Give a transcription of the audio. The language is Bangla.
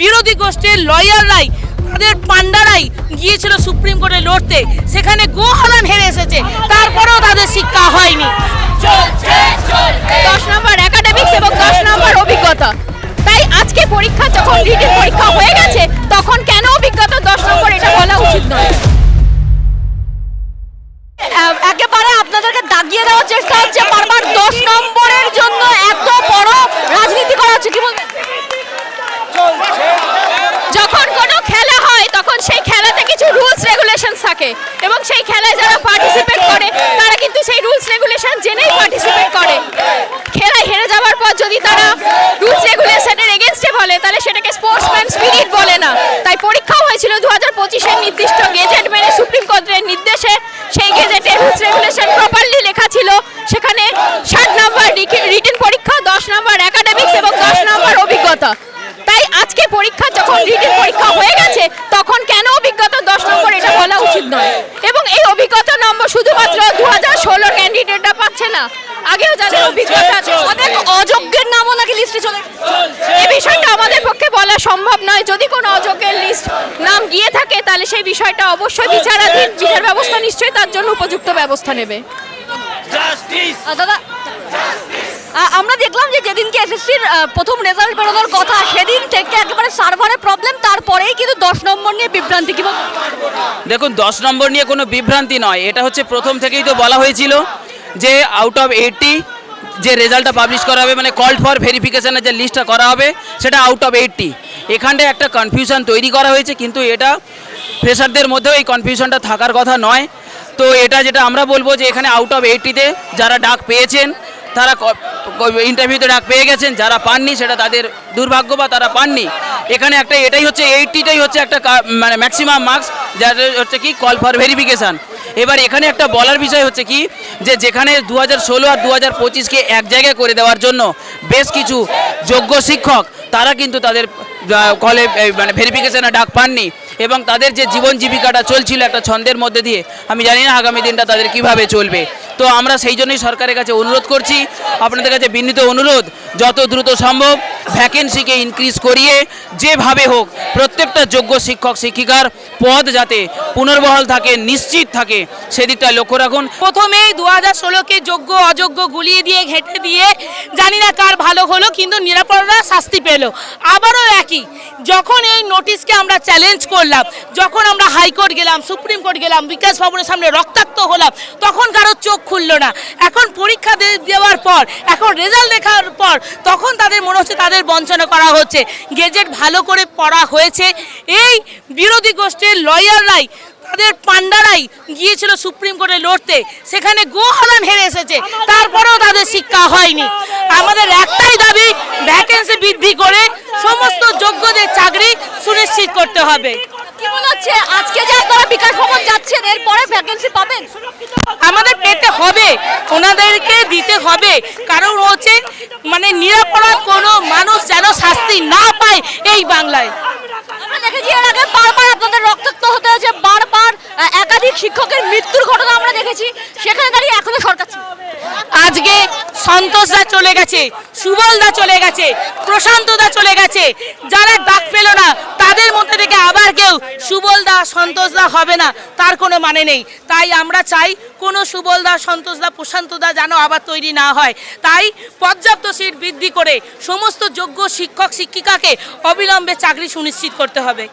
বিরোধী গোষ্ঠীর লয়াররাই তাদের পান্ডারাই গিয়েছিল সুপ্রিম কোর্টে লড়তে। সেখানে গোহালান হেরে এসেছে। তারপরেও তাদের শিক্ষা হয়নি। দশ নম্বর একাডেমিক্স এবং দশ নম্বর অভিজ্ঞতা। তাই আজকে পরীক্ষা যখন রিটেন থাকে এবং সেই খেলায় যারা পার্টিসিপেট করে তারা কিন্তু সেই রুলস রেগুলেশন জেনেই পার্টিসিপেট করে। খেলায় হেরে যাওয়ার পর যদি তারা রুলস রেগুলেশনের এগেনস্টে বলে তাহলে সেটাকে স্পোর্টসম্যান স্পিরিট বলে না। তাই পরীক্ষাও হয়েছিল দু হাজার পঁচিশের নির্দিষ্ট গেজেট মেনে সুপ্রিম কোর্টের নির্দেশে সেই গেজেটে রুলস রেগুলেশন প্রপারলি লেখা ছিল সেখানে ষাট নম্বর রিটেন পরীক্ষা দশ নম্বর একাডেমিক্স এবং দশ নম্বর অভিজ্ঞতা তাই আজকে পরীক্ষা যখন রিটেন পরীক্ষা হয়ে গেছে তখন কেন অভিজ্ঞতা দশ নম্বর এটা বলা উচিত নয় এবং এই অভিজ্ঞতা নম্বর শুধুমাত্র দু হাজার ষোলোর ক্যান্ডিডেটরা পাচ্ছে না। আগেও যাদের অভিজ্ঞতা অনেক অযোগ্যের নামও নাকি লিস্টে চলে এই বিষয়টা আমাদের পক্ষে বলা সম্ভব নয়। যদি কোনো অযোগ্যের লিস্ট নাম গিয়ে থাকে তাহলে সেই বিষয়টা অবশ্যই বিচারাধীন বিচার ব্যবস্থা নিশ্চয়ই তার জন্য উপযুক্ত ব্যবস্থা নেবে। দাদা আমরা দেখলাম যে যেদিনকে এসএসসির প্রথম রেজাল্ট বেরোনোর কথা সেদিন থেকে একেবারে সার্ভারে প্রবলেম তারপরেই কিন্তু দশ নম্বর নিয়ে বিভ্রান্তি কি দেখুন, দশ নম্বর নিয়ে কোনো বিভ্রান্তি নয়। এটা হচ্ছে প্রথম থেকেই তো বলা হয়েছিল যে আউট অফ এইটটি যে রেজাল্টটা পাবলিশ করা হবে মানে কল ফর ভেরিফিকেশানের যে লিস্টটা করা হবে, সেটা আউট অফ এইটটি এখানটায় একটা কনফিউশন তৈরি করা হয়েছে, কিন্তু এটা ফ্রেশারদের মধ্যেও এই কনফিউশনটা থাকার কথা নয়। তো এটা যেটা আমরা বলব যে এখানে আউট অফ এইটটিতে যারা ডাক পেয়েছেন তারা ইন্টারভিউতে ডাক পেয়ে গেছেন, যারা পাননি সেটা তাদের দুর্ভাগ্য বা তারা পাননি। এখানে একটা এটাই হচ্ছে এইটটিটাই হচ্ছে একটা মানে ম্যাক্সিমাম মার্কস যার হচ্ছে কি কল ফর ভেরিফিকেশান এবার এখানে একটা বলার বিষয় হচ্ছে কি, যে যেখানে দু হাজার ষোলো আর দু হাজার পঁচিশকে এক জায়গায় করে দেওয়ার জন্য বেশ কিছু যোগ্য শিক্ষক, তারা কিন্তু তাদের কলে মানে ভেরিফিকেশানে ডাক পাননি। এবং তাদের যে জীবন জীবিকাটা চলছিল একটা ছন্দের মধ্যে দিয়ে, আমি জানি না আগামী দিনটা তাদের কীভাবে চলবে। তো আমরা সেই জন্যই সরকারের কাছে অনুরোধ করছি, আপনাদের কাছে বিনীত অনুরোধ, যত দ্রুত সম্ভব ভ্যাকেন্সিকে ইনক্রিজ করিয়ে যেভাবে হোক প্রত্যেকটা যোগ্য শিক্ষক, শিক্ষিকার পদ যাতে পুনর্বহাল থাকে, নিশ্চিত থাকে, সেদিকটা লক্ষ্য রাখুন। প্রথমেই দু হাজার ষোলোকে যোগ্য, অযোগ্য গুলিয়ে দিয়ে, ঘেঁটে দিয়ে, জানি না কার ভালো হলো, কিন্তু নিরাপরাধরা শাস্তি পেল। আবারও একই, যখন এই নোটিশকে আমরা চ্যালেঞ্জ করলাম, যখন আমরা হাইকোর্ট গেলাম, সুপ্রিম কোর্ট গেলাম, বিকাশ ভবনের সামনে রক্তাক্ত হলাম, তখন কারও চোখ খুললো না। এখন পরীক্ষা দেওয়ার পর, এখন রেজাল্ট দেখার পর, তখন তাদের মনে হচ্ছে তাদের বঞ্চনা করা হচ্ছে। গেজেট ভালো করে পড়া হয়েছে। এই বিরোধী গোষ্ঠীর লয়াররাই, তাদের পান্ডারাই গিয়েছিল সুপ্রিম কোর্টে লড়তে। সেখানে গোহালান হেরে এসেছে। তারপরেও তাদের শিক্ষা হয়নি। আমাদের একটাই দাবি ভ্যাকেন্সি বৃদ্ধি করে সমস্ত যোগ্যদের চাকরি সুনিশ্চিত করতে হবে। কি মনে হচ্ছে? আজকে যে আপনারা বিকাশ ভবন যাচ্ছেন এরপরে ভ্যাকেন্সি পাবেন? আমাদের পেতে হবে ওনাদেরকে দিতে হবে। কারণ হচ্ছে মানে নিরাপরাধ কোনো মানুষ যেন শাস্তি না পায় এই বাংলায়। আমরা দেখেছি এর আগে বারবার আপনাদের রক্তাক্ত হতে হয়েছে বারবার একাধিক শিক্ষকের মৃত্যুর ঘটনা আমরা দেখেছি। সেখানে দাঁড়িয়ে এখনও সরকার। আজকে সন্তোষদা চলে গেছে সুবলদা চলে গেছে প্রশান্তদা চলে গেছে। যারা ডাক পেল না তাদের মধ্যে থেকে আবার সন্তোষদা হবে না, তার কোনো মানে নেই। তাই আমরা চাই কোনো সুবলদা সন্তোষদা প্রশান্তদা যেন আবার তৈরি না হয়। তাই পর্যাপ্ত সিট বৃদ্ধি করে সমস্ত যোগ্য শিক্ষক, শিক্ষিকাকে অবিলম্বে চাকরি সুনিশ্চিত করতে হবে।